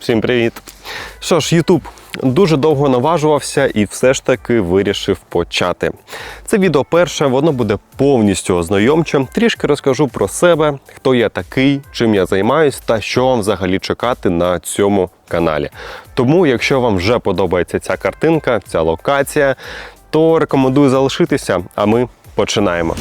Всім привіт! Що ж, Ютуб дуже довго наважувався і все ж таки вирішив почати. Це відео перше, воно буде повністю ознайомчим. Трішки розкажу про себе, хто я такий, чим я займаюсь та що вам взагалі чекати на цьому каналі. Тому, якщо вам вже подобається ця картинка, ця локація, то рекомендую залишитися, а ми починаємо.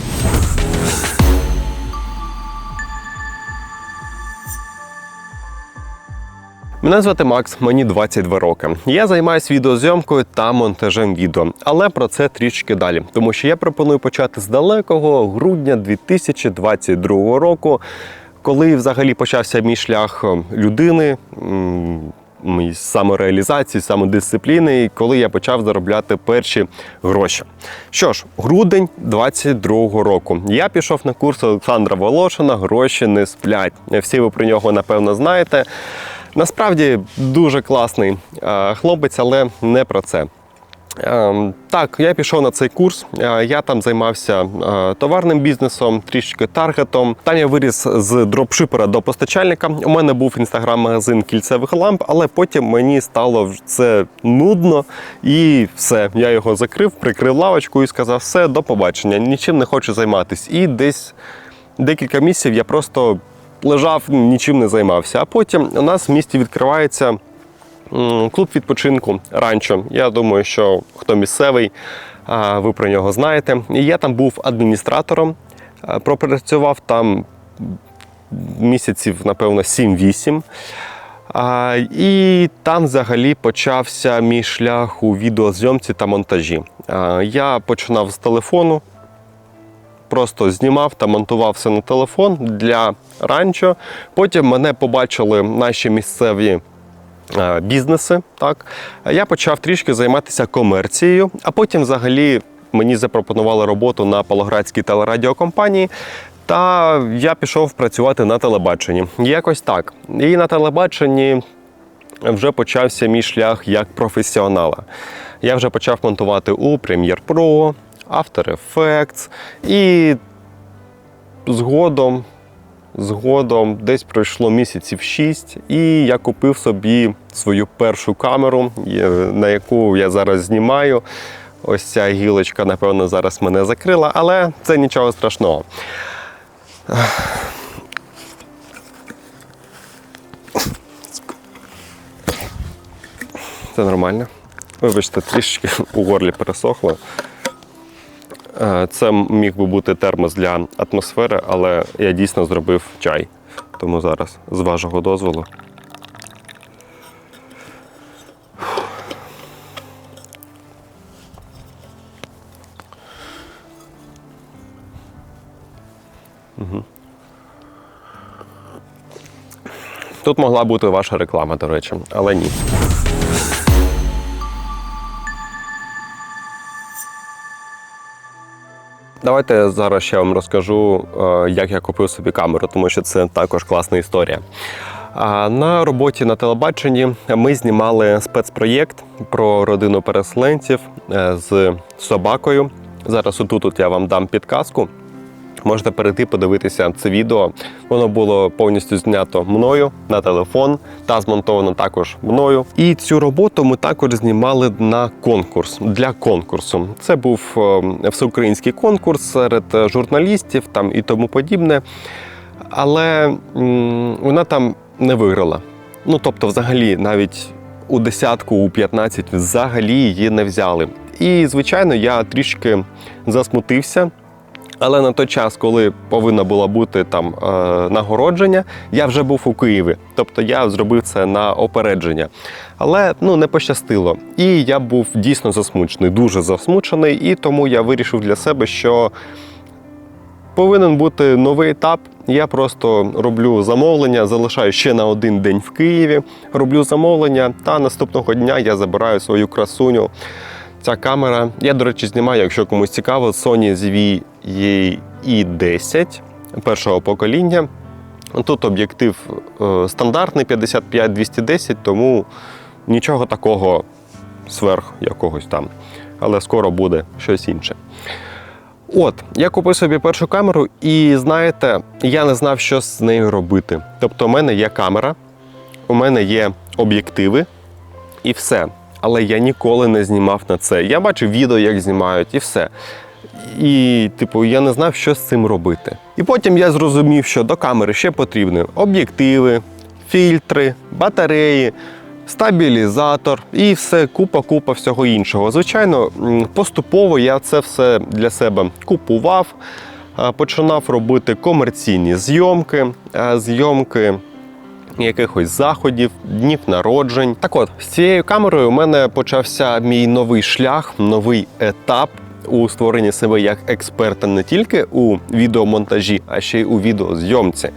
Мене звати Макс, мені 22 роки. Я займаюся відеозйомкою та монтажем відео, але про це трішки далі, тому що я пропоную почати з далекого грудня 2022 року, коли взагалі почався мій шлях людини. мій самореалізації, самодисципліни, і коли я почав заробляти перші гроші. Що ж, грудень 22-го року я пішов на курс Олександра Волошина Гроші не сплять. Всі ви про нього напевно знаєте. Насправді дуже класний е, хлопець, але не про це. Е, Так, я пішов на цей курс. Е, Я там займався е, товарним бізнесом, трішки таргетом. Там я виріс з дропшипера до постачальника. У мене був інстаграм-магазин кільцевих ламп, але потім мені стало це нудно і все. Я його закрив, прикрив лавочку і сказав: все, до побачення, нічим не хочу займатися. І десь декілька місяців я просто лежав, нічим не займався. А потім у нас в місті відкривається клуб відпочинку ранчо. Я думаю, що хто місцевий, ви про нього знаєте. Я там був адміністратором, пропрацював там місяців, напевно, 7-8. А, і там взагалі почався мій шлях у відеозйомці та монтажі. А, я починав з телефону, просто знімав та монтував все на телефон для ранчо. Потім мене побачили наші місцеві е, бізнеси. Так. Я почав трішки займатися комерцією, а потім взагалі мені запропонували роботу на Павлоградській телерадіокомпанії. Та я пішов працювати на телебаченні. Якось так. І на телебаченні вже почався мій шлях як професіонала. Я вже почав монтувати у Pro, After Effects і згодом, згодом десь пройшло місяців 6, і я купив собі свою першу камеру, на яку я зараз знімаю. Ось ця гілочка, напевно, зараз мене закрила, але це нічого страшного. Це нормально. Вибачте, трішки у горлі пересохло. Е, Це міг би бути термос для атмосфери, але я дійсно зробив чай. Тому зараз, з вашого дозволу. Тут могла бути ваша реклама, до речі, але ні. Давайте зараз ще вам розкажу, е, як я купив собі камеру, тому що це також класна історія. На роботі на телебаченні ми знімали спецпроєкт про родину переселенців е, з собакою. Зараз отут от я вам дам підказку. Можете перейти подивитися це відео. Воно було повністю знято мною на телефон та змонтовано також мною. І цю роботу ми також знімали на конкурс для конкурсу. Це був е, всеукраїнський конкурс серед журналістів там і тому подібне. Але м, вона там не виграла. Ну тобто, взагалі, навіть у десятку, у 15 взагалі її не взяли. І звичайно, я трішки засмутився. Але на той час, коли повинна була бути там е, нагородження, я вже був у Києві. Тобто я зробив це на опередження. Але ну не пощастило. І я був дійсно засмучений, дуже засмучений. І тому я вирішив для себе, що повинен бути новий етап. Я просто роблю замовлення, залишаю ще на один день в Києві, роблю замовлення, та наступного дня я забираю свою красуню. Ця камера, я, до речі, знімаю, якщо комусь цікаво, Sony ZV-E10 першого покоління. Тут об'єктив е, стандартний 55-210, тому нічого такого сверх якогось там. Але скоро буде щось інше. От, я купив собі першу камеру, і знаєте, я не знав, що з нею робити. Тобто, у мене є камера, у мене є об'єктиви і все. Але я ніколи не знімав на це. Я бачив відео, як знімають, і все. І, типу, я не знав, що з цим робити. І потім я зрозумів, що до камери ще потрібні об'єктиви, фільтри, батареї, стабілізатор і все, купа-купа всього іншого. Звичайно, поступово я це все для себе купував, починав робити комерційні зйомки, зйомки якихось заходів, днів народжень. Так от, з цією камерою у мене почався мій новий шлях, новий етап у створенні себе як експерта не тільки у відеомонтажі, а ще й у відеозйомці.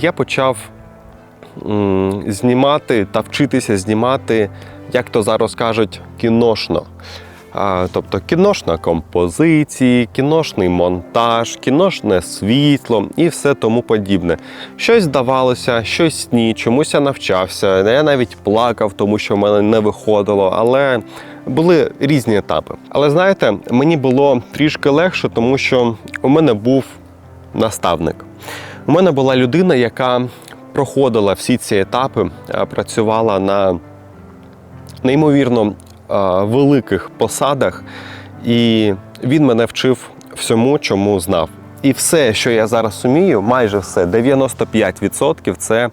Я почав знімати та вчитися знімати, як то зараз кажуть, кіношно. Тобто кіношна композиції, кіношний монтаж, кіношне світло і все тому подібне. Щось здавалося, щось ні, чомусь я навчався. Я навіть плакав, тому що в мене не виходило, але були різні етапи. Але знаєте, мені було трішки легше, тому що у мене був наставник. У мене була людина, яка проходила всі ці етапи, працювала на неймовірно великих посадах, і він мене вчив всьому, чому знав. І все, що я зараз умію, майже все, 95% це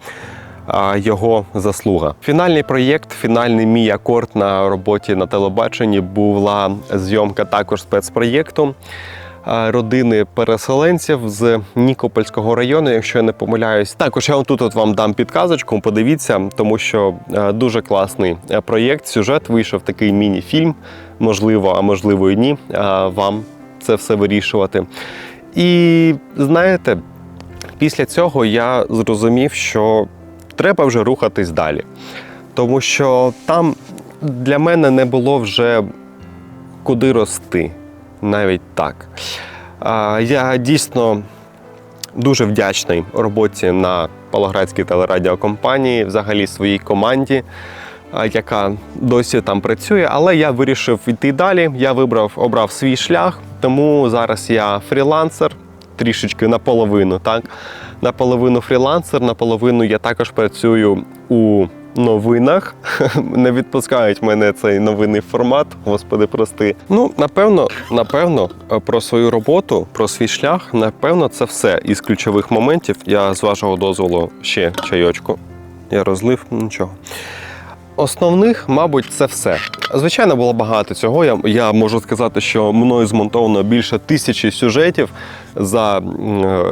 його заслуга. Фінальний проєкт, фінальний мій акорд на роботі на телебаченні була зйомка також спецпроєкту родини переселенців з Нікопольського району, якщо я не помиляюсь. Також я тут от вам дам підказочку, подивіться, тому що дуже класний е, проєкт. Сюжет вийшов такий міні-фільм. Можливо, а можливо і ні. Вам це все вирішувати. І знаєте, після цього я зрозумів, що треба вже рухатись далі. Тому що там для мене не було вже куди рости, навіть так. Я дійсно дуже вдячний роботі на Павлоградській телерадіокомпанії, взагалі своїй команді, яка досі там працює. Але я вирішив йти далі. Я вибрав, обрав свій шлях, тому зараз я фрілансер, трішечки наполовину, так? Наполовину фрілансер, наполовину я також працюю у новинах. Не відпускають мене цей новинний формат, господи, прости. Ну, напевно, напевно, е, про свою роботу, про свій шлях, напевно, це все із ключових моментів. Я з вашого дозволу ще чайочку. Я розлив нічого. Основних, мабуть, це все. Звичайно, було багато цього. Я, я можу сказати, що мною змонтовано більше тисячі сюжетів за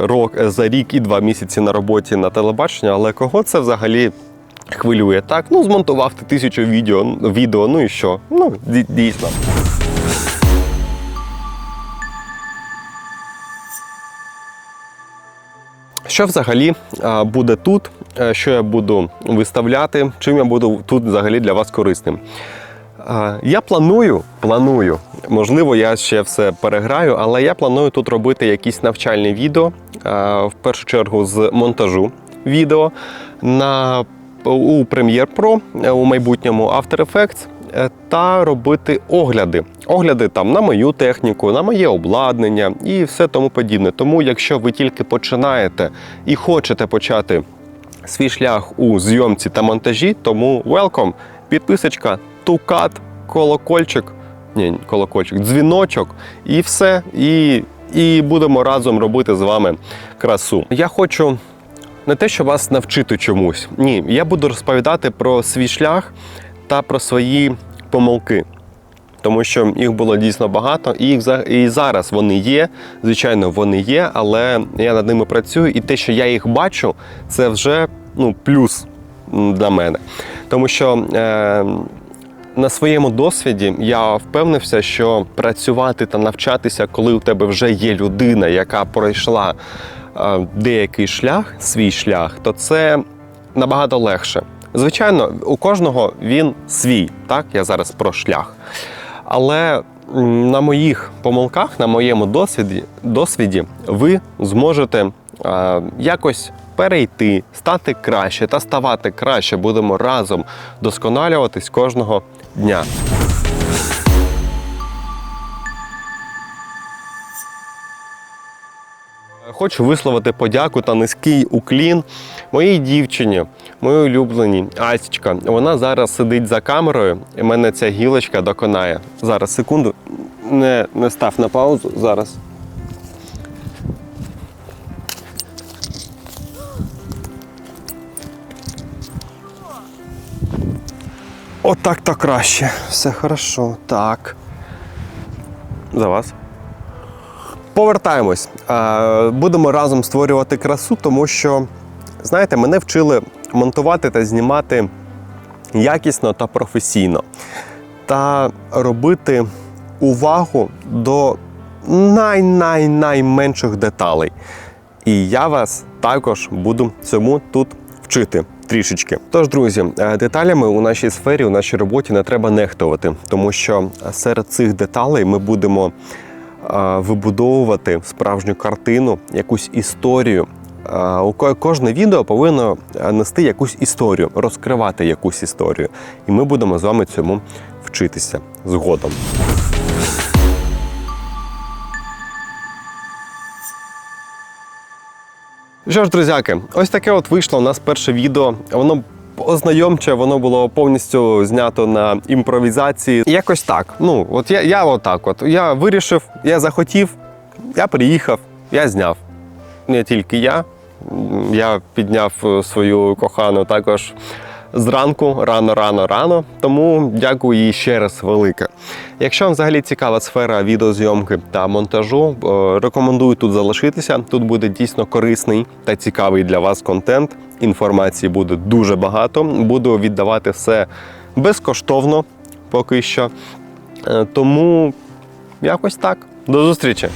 рок, за рік і два місяці на роботі на телебаченні. Але кого це взагалі хвилює? Так, ну змонтував ти тисячу відео, відео, ну і що? Ну, дійсно. Що взагалі буде тут? Е, Що я буду виставляти? Чим я буду тут взагалі для вас корисним? Я планую, планую, можливо, я ще все переграю, але я планую тут робити якісь навчальні відео, в першу чергу з монтажу відео на у Premiere Pro е, у майбутньому After Effects е, та робити огляди. Огляди там на мою техніку, на моє обладнання і все тому подібне. Тому, якщо ви тільки починаєте і хочете почати свій шлях у зйомці та монтажі, тому welcome, підписочка, тукат, колокольчик, ні, колокольчик, дзвіночок і все. І, і будемо разом робити з вами красу. Я хочу не те, що вас навчити чомусь. Ні, я буду розповідати про свій шлях та про свої помилки. Тому що їх було дійсно багато, і їх і зараз вони є. Звичайно, вони є, але я над ними працюю, і те, що я їх бачу, це вже ну, плюс для мене. Тому що е, на своєму досвіді я впевнився, що працювати та навчатися, коли у тебе вже є людина, яка пройшла е, деякий шлях, свій шлях, то це набагато легше. Звичайно, у кожного він свій, так? Я зараз про шлях. Але на моїх помилках, на моєму досвіді, досвіді ви зможете е, якось перейти, стати краще та ставати краще. Будемо разом досконалюватись кожного дня. Хочу висловити подяку та низький уклін моїй дівчині, мої улюблені, Асічка. Вона зараз сидить за камерою, і мене ця гілочка доконає. Зараз, секунду. Не, не став на паузу зараз. Отак то краще. Все хорошо. Так. За вас. Повертаємось. Е, Будемо разом створювати красу, тому що, знаєте, мене вчили монтувати та знімати якісно та професійно. Та робити увагу до най-най-найменших деталей. І я вас також буду цьому тут вчити трішечки. Тож, друзі, е, деталями у нашій сфері, у нашій роботі не треба нехтувати, тому що серед цих деталей ми будемо е, вибудовувати справжню картину, якусь історію. Кожне відео повинно е, нести якусь історію, розкривати якусь історію. І ми будемо з вами цьому вчитися згодом. Що ж, друзяки, ось таке от вийшло у нас перше відео. Воно ознайомче, воно було повністю знято на імпровізації. Якось так. Ну, от я, я отак. От я вирішив, я захотів, я приїхав, я зняв. Не тільки я. Я підняв е, свою кохану також зранку, рано, рано, рано. Тому дякую їй ще раз велике. Якщо вам взагалі цікава сфера відеозйомки та монтажу, е, рекомендую тут залишитися. Тут буде дійсно корисний та цікавий для вас контент. Інформації буде дуже багато. Буду віддавати все безкоштовно поки що. Е, Тому якось так. До зустрічі!